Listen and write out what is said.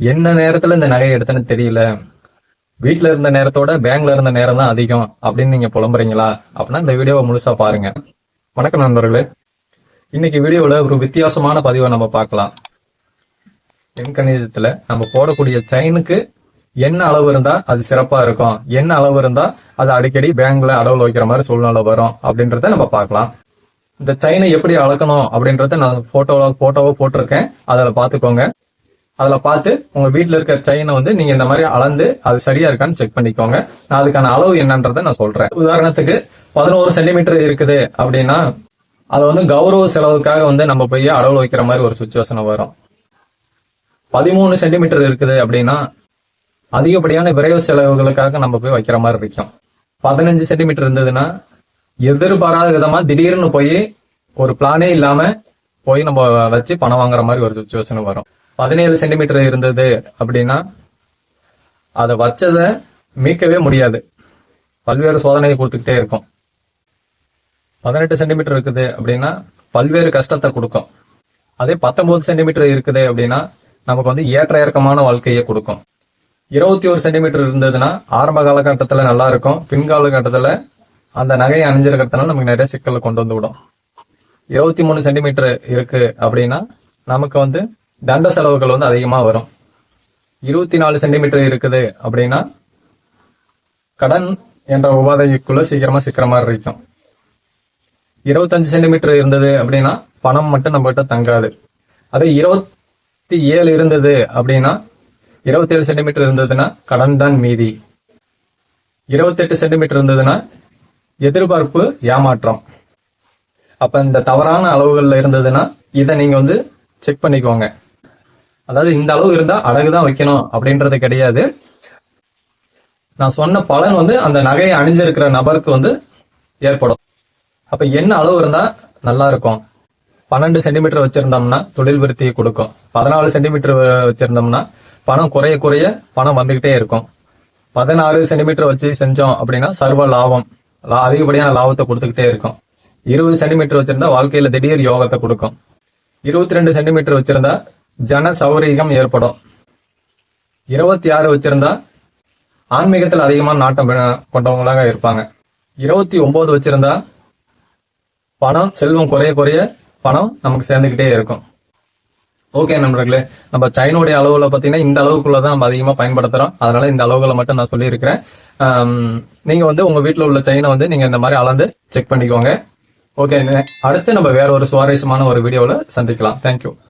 என்ன நேரத்துல இந்த நகையை எடுத்தேன்னு தெரியல. வீட்டுல இருந்த நேரத்தோட பேங்க்ல இருந்த நேரம் தான் அதிகம் அப்படின்னு நீங்க புலம்புறீங்களா? அப்படின்னா இந்த வீடியோவை முழுசா பாருங்க. வணக்கம் நண்பர்களே. இன்னைக்கு வீடியோவில் ஒரு வித்தியாசமான பதிவை நம்ம பார்க்கலாம். எண் கணிதத்துல நம்ம போடக்கூடிய செயினுக்கு என்ன அளவு இருந்தா அது சிறப்பா இருக்கும். என்ன அளவு இருந்தா அது அடிக்கடி பேங்க்ல அடவுல வைக்கிற மாதிரி சூழ்நிலை வரும் அப்படின்றத நம்ம பார்க்கலாம். இந்த செயினை எப்படி அளக்கணும் அப்படின்றத நான் போட்டோல போட்டோவோ போட்டிருக்கேன். அதில் பார்த்துக்கோங்க. அதுல பார்த்து உங்க வீட்டில் இருக்க செயினை வந்து நீங்க இந்த மாதிரி அளந்து அது சரியா இருக்கான்னு செக் பண்ணிக்கோங்க. நான் அதுக்கான அளவு என்னன்றதை நான் சொல்றேன். உதாரணத்துக்கு பதினோரு சென்டிமீட்டர் இருக்குது அப்படின்னா அதை வந்து கௌரவ செலவுக்காக வந்து நம்ம போய் அடவுல வைக்கிற மாதிரி ஒரு சுச்சுவேஷன் வரும். பதிமூணு சென்டிமீட்டர் இருக்குது அப்படின்னா அதிகப்படியான விரைவு செலவுகளுக்காக நம்ம போய் வைக்கிற மாதிரி இருக்கும். பதினஞ்சு சென்டிமீட்டர் இருந்ததுன்னா எதிர்பாராத விதமா திடீர்னு போய் ஒரு பிளானே இல்லாம போய் நம்ம வச்சு பணம் வாங்குற மாதிரி ஒரு சுச்சுவேஷன் வரும். பதினேழு சென்டிமீட்டர் இருந்தது அப்படின்னா அதை வச்சதை மீட்கவே முடியாது. பல்வேறு சோதனையை கொடுத்துக்கிட்டே இருக்கும். பதினெட்டு சென்டிமீட்டர் இருக்குது அப்படின்னா பல்வேறு கஷ்டத்தை கொடுக்கும். அதே பத்தொன்பது சென்டிமீட்டர் இருக்குது அப்படின்னா நமக்கு வந்து ஏற்ற இறக்கமான வாழ்க்கையை கொடுக்கும். இருபத்தி ஒரு சென்டிமீட்டர் இருந்ததுன்னா ஆரம்ப காலகட்டத்தில் நல்லா இருக்கும். பின் காலகட்டத்தில் அந்த நகையை அணிஞ்சிருக்கிறதுனால நமக்கு நிறைய சிக்கலை கொண்டு வந்து விடும். இருபத்தி மூணு சென்டிமீட்டர் இருக்கு அப்படின்னா நமக்கு வந்து தண்ட செலவுகள் வந்து அதிகமாக வரும். இருபத்தி நாலு சென்டிமீட்டர் இருக்குது அப்படின்னா கடன் என்ற உபாதைக்குள்ளே சீக்கிரமா சிக்கிற மாதிரி இருக்கும். இருபத்தஞ்சு சென்டிமீட்டர் இருந்தது அப்படின்னா பணம் மட்டும் நம்ம கிட்ட தங்காது. அதே இருபத்தி ஏழு இருந்தது அப்படின்னா இருபத்தேழு சென்டிமீட்டர் இருந்ததுன்னா கடன் தான் மீதி. இருபத்தெட்டு சென்டிமீட்டர் இருந்ததுன்னா எதிர்பார்ப்பு ஏமாற்றம். அப்ப இந்த தவறான அளவுகள்ல இருந்ததுன்னா இதை நீங்க வந்து செக் பண்ணிக்கோங்க. அதாவது இந்த அளவு இருந்தா அழகு தான் வைக்கணும் அப்படின்றது கிடையாது. நான் சொன்ன பலன் வந்து அந்த நகையை அணிஞ்சிருக்கிற நபருக்கு வந்து ஏற்படும். அப்ப என்ன அளவு இருந்தா நல்லா இருக்கும். பன்னெண்டு சென்டிமீட்டர் வச்சிருந்தோம்னா தொழில் விருத்தியை கொடுக்கும். பதினாலு சென்டிமீட்டர் வச்சிருந்தோம்னா பணம் குறைய குறைய பணம் வந்துகிட்டே இருக்கும். பதினாறு சென்டிமீட்டர் வச்சு செஞ்சோம் அப்படின்னா சர்வ லாபம். அதிகப்படியான லாபத்தை கொடுத்துக்கிட்டே இருக்கும். இருபது சென்டிமீட்டர் வச்சிருந்தா வாழ்க்கையில திடீர் யோகத்தை கொடுக்கும். இருபத்தி ரெண்டு சென்டிமீட்டர் வச்சிருந்தா ஜன சௌரீகம் ஏற்படும். இருபத்தி ஆறு வச்சிருந்தா ஆன்மீகத்தில் அதிகமான நாட்டம் கொண்டவங்களாக இருப்பாங்க. இருபத்தி ஒன்பது வச்சிருந்தா பணம் செல்வம் குறைய குறைய பணம் நமக்கு சேர்ந்துக்கிட்டே இருக்கும். ஓகே நண்பர்களே நம்ம சைனோடைய அளவுல பாத்தீங்கன்னா இந்த அளவுக்குள்ள தான் நம்ம அதிகமா பயன்படுத்துறோம். அதனால இந்த அளவுகளை மட்டும் நான் சொல்லியிருக்கிறேன். நீங்கள் நீங்க வந்து உங்க வீட்டில் உள்ள செயினை வந்து நீங்க இந்த மாதிரி அளந்து செக் பண்ணிக்கோங்க. ஓகே அடுத்து நம்ம வேற ஒரு சுவாரஸ்யமான ஒரு வீடியோவில் சந்திக்கலாம். தேங்க்யூ